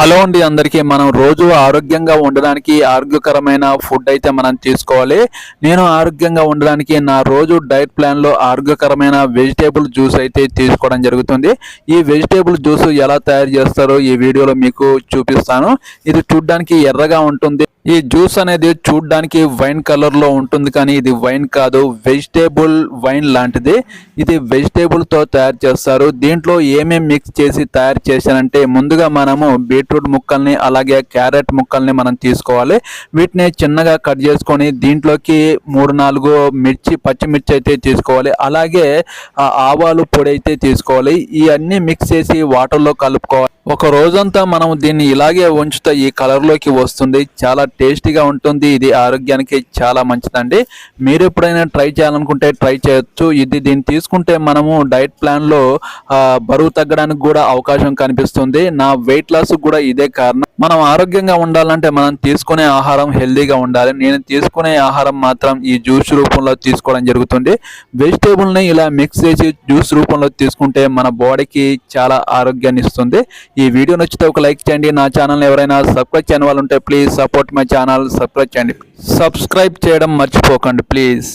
Hello అండి అందరికీ. మనం రోజు ఆరోగ్యంగా ఉండడానికి ఆరోగ్యకరమైన ఫుడ్ అయితే మనం తీసుకోవాలి. నేను ఆరోగ్యంగా ఉండడానికి నా రోజు డైట్ ప్లాన్లో ఆరోగ్యకరమైన వెజిటేబుల్ జ్యూస్ అయితే తీసుకోవడం జరుగుతుంది. ఈ వెజిటేబుల్ జ్యూస్ ఎలా తయారు చేస్తారో ఈ వీడియోలో మీకు చూపిస్తాను. ఇది చూడ్డానికి ఎర్రగా ఉంటుంది. ఈ జ్యూస్ అనేది చూడ్డానికి వైన్ కలర్లో ఉంటుంది కానీ ఇది వైన్ కాదు వెజిటేబుల్ వైన్ లాంటిది. ఇది వెజిటేబుల్తో తయారు చేస్తారు. దీంట్లో ఏమేమి మిక్స్ చేసి తయారు చేశారంటే ముందుగా మనము బీట్రూట్ ముక్కల్ని అలాగే క్యారెట్ ముక్కల్ని మనం తీసుకోవాలి. వీటిని చిన్నగా కట్ చేసుకొని దీంట్లోకి మూడు నాలుగు మిర్చి పచ్చిమిర్చి అయితే తీసుకోవాలి. అలాగే ఆవాలు పొడి అయితే తీసుకోవాలి. ఇవన్నీ మిక్స్ చేసి వాటర్లో కలుపుకోవాలి. ఒక రోజంతా మనం దీన్ని ఇలాగే ఉంచుతా ఈ కలర్లోకి వస్తుంది. చాలా టేస్టీగా ఉంటుంది. ఇది ఆరోగ్యానికి చాలా మంచిదండి. మీరు ఎప్పుడైనా ట్రై చేయాలనుకుంటే ట్రై చేయొచ్చు. ఇది దీన్ని తీసుకుంటే మనము డైట్ ప్లాన్లో బరువు తగ్గడానికి కూడా అవకాశం కనిపిస్తుంది. నా వెయిట్ లాస్ కూడా ఇదే కారణం. మనం ఆరోగ్యంగా ఉండాలంటే మనం తీసుకునే ఆహారం హెల్దీగా ఉండాలి. నేను తీసుకునే ఆహారం మాత్రం ఈ జ్యూస్ రూపంలో తీసుకోవడం జరుగుతుంది. వెజిటేబుల్ని ఇలా మిక్స్ చేసి జ్యూస్ రూపంలో తీసుకుంటే మన బాడీకి చాలా ఆరోగ్యాన్ని ఇస్తుంది. ఈ వీడియో నచ్చితే ఒక లైక్ చేయండి. నా ఛానల్ ఎవరైనా సబ్స్క్రైబ్ చేయని వాళ్ళు ఉంటే please support my channel. Subscribe చేయండి. సబ్స్క్రైబ్ చేయడం మర్చిపోకండి ప్లీజ్.